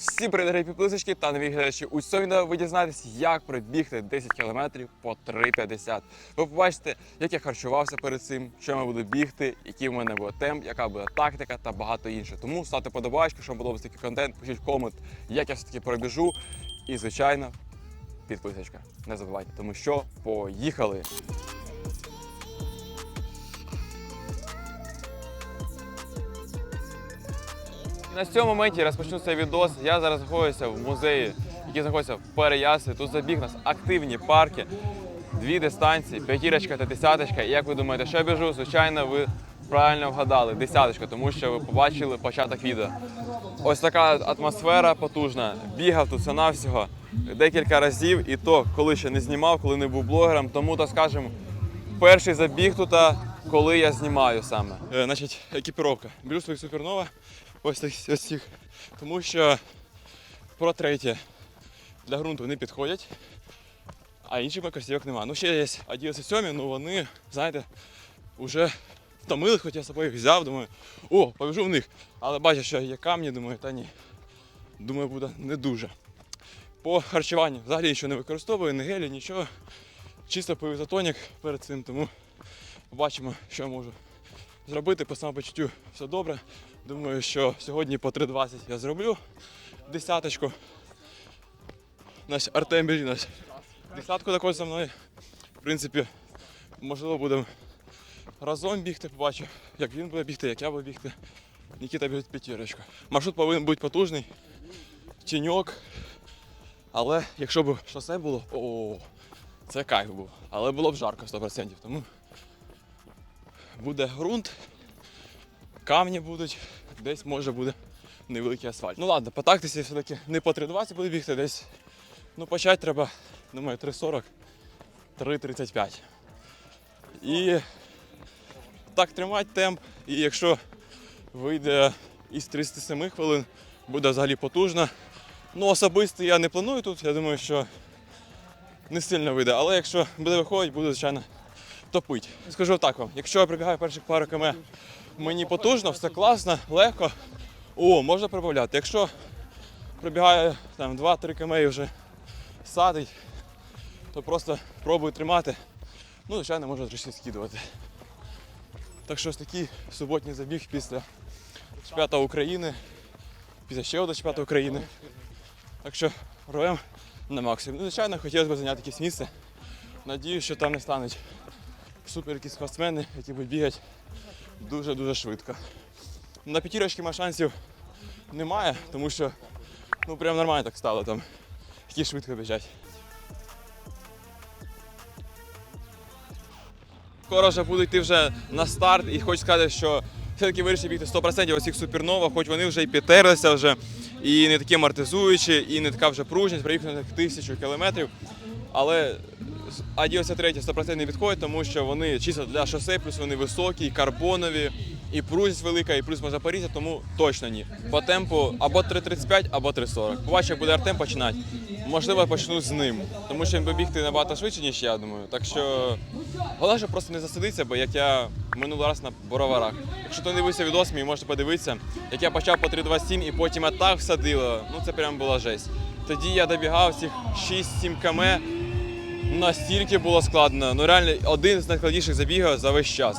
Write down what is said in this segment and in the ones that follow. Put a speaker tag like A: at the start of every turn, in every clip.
A: Всі привіт, підписочки та нові глядачі. У цьому відео ви дізнаєтесь, як пробігти 10 км по 3,50. Ви побачите, як я харчувався перед цим, що я буду бігти, який в мене буде темп, яка буде тактика та багато інше. Тому ставте подобачку, щоб було такий контент, пишіть комент, як я все-таки пробіжу. І, звичайно, підписочка. Не забувайте, тому що поїхали! На цьому моменті розпочну цей відос. Я зараз знаходжуся в музеї, який знаходиться в Переяслі. Тут забіг у нас активні парки, дві дистанції, п'ятірочка та десяточка. І як ви думаєте, що я біжу? Звичайно, ви правильно вгадали, десяточка, тому що ви побачили початок відео. Ось така атмосфера потужна. Бігав тут все навсього декілька разів, і то, коли ще не знімав, коли не був блогером. Тому, так скажемо, перший забіг тут, коли я знімаю саме. Е, значить, екіпіровка. Беру свої супернова, ось ось цих. Тому що про третє для ґрунту не підходять, а інших кросівок немає. Ну, ще є 11 ну вони, знаєте, вже втомили, хоч я з собою їх взяв, думаю, о, побіжу в них. Але бачу, що є камні, думаю, та ні. Думаю, буде не дуже. По харчуванню взагалі нічого не використовую, ні гелі, нічого. Чисто пив ізотонік перед цим, тому побачимо, що я можу зробити. По самопочуттю все добре. Думаю, що сьогодні по 3.20 я зроблю десяточку. Наш Артем Білінаш. Десятку також за мною. В принципі, можливо, будемо разом бігти, побачу, як він буде бігти, як я буду бігти. Нікіта біжить п'ятірочку. Маршрут повинен бути потужний, тіньок. Але якщо б шосе було, о, це кайф був. Але було б жарко 100%. Тому буде ґрунт, камні будуть, десь може буде невеликий асфальт. Ну ладно, по тактиці все-таки не по 3.20 буду бігти, десь. Ну, почати треба, думаю, 3.40, 3.35. І так тримати темп. І якщо вийде із 37 хвилин, буде взагалі потужно. Ну, особисто я не планую тут, я думаю, що не сильно вийде. Але якщо буде виходити, буду, звичайно, топити. Скажу так вам, якщо я прибігаю перших пару км, мені потужно, все класно, легко, о, можна прибавляти. Якщо пробігаю там 2-3 км і вже садить, то просто пробую тримати. Ну, звичайно, можна трішки скидувати. Так що ось такий суботній забіг після чемпіонату України, після ще одного чемпіонату України. Так що робимо на максимум. Ну, звичайно, хотілося б зайняти якесь місце. Надіюсь, що там не стануть супер якісь спортсмени, які будуть бігати дуже-дуже швидко. На п'ятірочки має шансів немає, тому що ну прям нормально так стало там, які швидко біжать. Скоро вже буду йти вже на старт і хочу сказати, що все-таки вирішив бігти 100% ось цих супернова, хоч вони вже і підтерлися вже, і не такі амортизуючі, і не така вже пружність, приїхали на тисячу кілометрів. Але А93 100% підходить, тому що вони чисто для шосе, плюс вони високі, карбонові, і пружність велика, і плюс порізати, тому точно ні. По темпу або 3.35, або 3.40. Побачу, як буде Артем починати. Можливо, почну з ним, тому що він буде бігти набагато швидше, ніж я думаю. Так що головне, щоб просто не засидитися, бо як я минулий раз на бороварах. Якщо ти не дивився відос, мій можете подивитися, як я почав по 3.27 і потім я так всадило. Ну це прям була жесть. Тоді я добігав цих 6-7 км. Настільки було складно. Ну реально один з найскладніших забігів за весь час.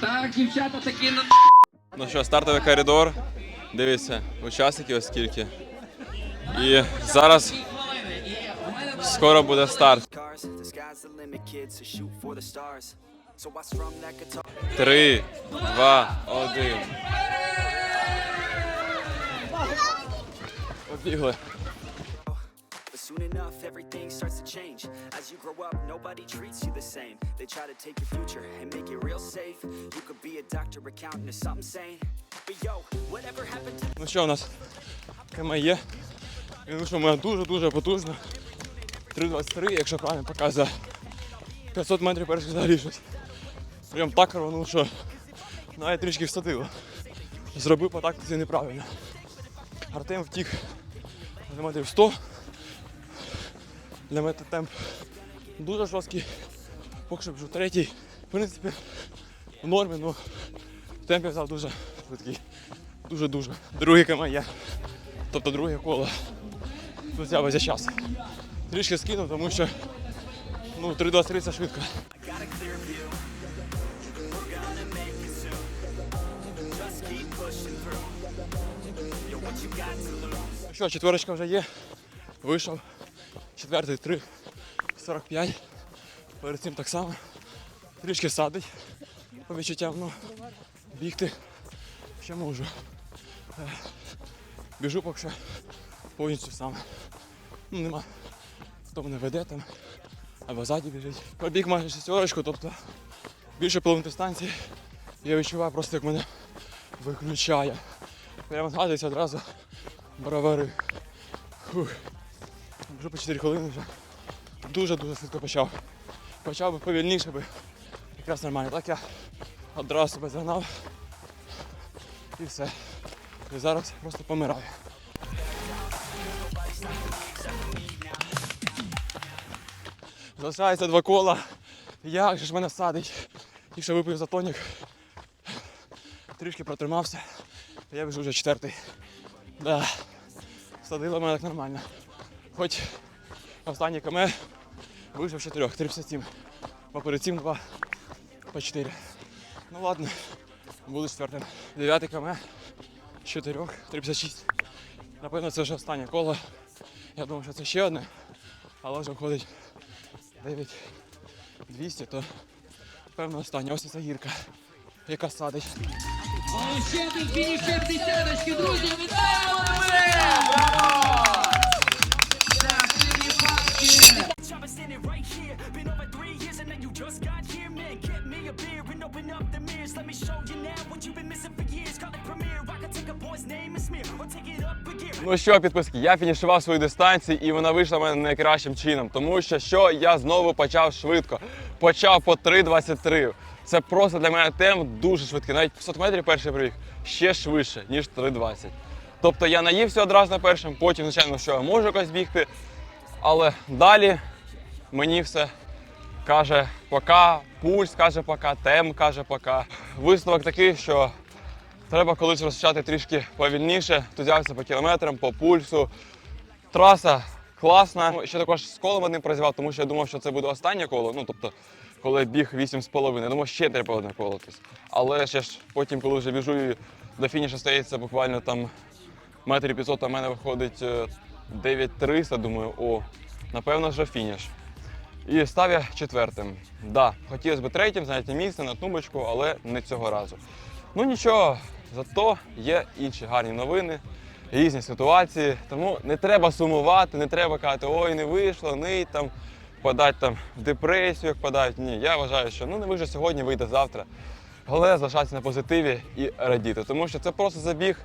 B: Так, дівчата такі на
A: Ну що, стартовий коридор. Дивіться, учасників ось скільки. І зараз скоро буде старт. Три, два, один. Побігли.
C: Soon enough, everything starts to change. As you grow up, nobody treats you the same. They try to take your future and make it real safe. You could be a doctor, accountant, or something sane. But yo, whatever happened to
A: Ну що у нас? КМ є. Ну що, у мене дуже-дуже потужно. 3.23, якщо правильно показує. 500 метрів перших взагалі щось. Прям так рванув, що навіть трішки всадило. Зробив по тактиці неправильно. Артем втік метрів 100. Для мене темп дуже жорсткий. Поки що біжу третій. В принципі, в нормі, ну темп я взяв дуже швидкий. Дуже-дуже. Друге км є. Тобто друге коло. Тут я весь час. Трішки скинув, тому що ну, 3.23 це швидко. Що, четверочка вже є. Вийшов. Четвертий 3. 45. Перед цим так само. Трішки садить. По відчуттям, ну, бігти ще можу. Е, Біжу поки що повністю сам. Ну, нема. Хто мене веде там. Або ззаді біжить. Пробіг майже шестерочку, тобто більше половини дистанції. Я відчуваю просто, як мене виключає. Прямо згадується одразу бровари. Фух. Вже по 4 хвилини вже. Дуже-дуже швидко почав. Почав би повільніше би. Якраз нормально. Так я одразу себе загнав. І все. І зараз просто помираю. Залишається два кола. Як же ж мене садить? Ще випив за тонік. Трішки протримався. Я біжу вже четвертий. Да. Садило мене так нормально. Хоч останній км вийшов з чотирьох, 3,57. Бо перед цим два по 4. Ну ладно, буду четвертим. Дев'ятий км з чотирьох, 3,56. Напевно, це вже останнє коло. Я думав, що це ще одне, але вже входить 9,200, то певно останнє. Ось ця гірка, яка садить.
B: О, ще один фінішер десяточки, друзі, вітаємо
C: Been standing right here, been over three years and now you just got here, man. Get me a beer and open up the mirrors. Let me show you now what you've been missing for years. Call it premiere. I can take a boy's name and smear, or take it up a.
A: Ну що, підписки, я фінішував свою дистанцію і вона вийшла в мене найкращим чином, тому що що я знову почав швидко. Почав по 3.23. Це просто для мене темп дуже швидкий. Навіть 500 метрів перший пробіг ще швидше, ніж 3.20. Тобто я наївся одразу на першому, потім, звичайно, що я можу якось бігти. Але далі мені все каже пока, пульс каже пока, темп каже пока. Висновок такий, що Треба колись розпочати трішки повільніше, тут взявся по кілометрам, по пульсу. Траса класна. Ну, Ще також з колом одним працював, тому що я думав, що це буде останнє коло. Ну, тобто, коли біг 8,5, я думав, ще треба одне коло. Але ще ж потім, коли вже біжу і до фінішу стається буквально там метрів 500, а в мене виходить е, 9,300, думаю, о, напевно, вже фініш. І став я четвертим. Да, хотілося б третім, зайняти місце на тумбочку, але не цього разу. Ну нічого, зато є інші гарні новини, різні ситуації. Тому не треба сумувати, не треба казати, ой, не вийшло, не там впадати там в депресію, як впадають. Ні, я вважаю, що ну не вийде сьогодні, вийде завтра. Головне залишатися на позитиві і радіти, тому що це просто забіг.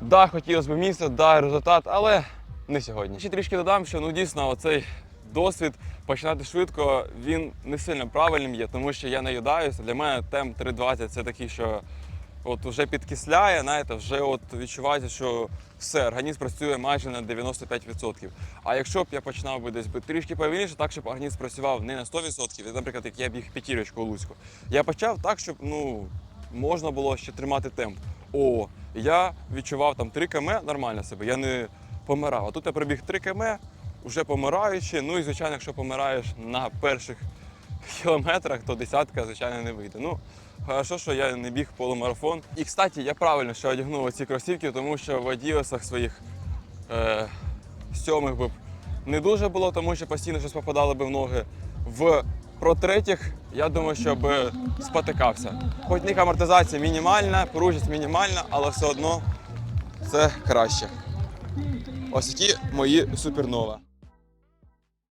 A: Да, хотілося б місце, да, результат, але не сьогодні. Ще трішки додам, що ну дійсно оцей досвід починати швидко, він не сильно правильним є, тому що я наїдаюся. Для мене темп 3.20 це такий, що от вже підкисляє, знаєте, вже от відчувається, що все, організм працює майже на 95%. А якщо б я починав би десь би трішки повільніше, так щоб організм працював не на 100%, наприклад, як я біг п'ятірочку у Луцьку, я почав так, щоб ну можна було ще тримати темп. О, я відчував там 3 км нормально себе, я не помирав. А тут я пробіг 3 км, вже помираючи. Ну і звичайно, якщо помираєш на перших кілометрах, то десятка, звичайно, не вийде. Ну, хорошо, що я не біг полумарафон. І, кстати, я правильно що одягнув ці кросівки, тому що в адіосах своїх е, сьомих би б не дуже було, тому що постійно щось попадало би в ноги. В про третіх, я думаю, що би спотикався. Хоч ніка амортизація мінімальна, пружність мінімальна, але все одно це краще. Ось такі мої супернова.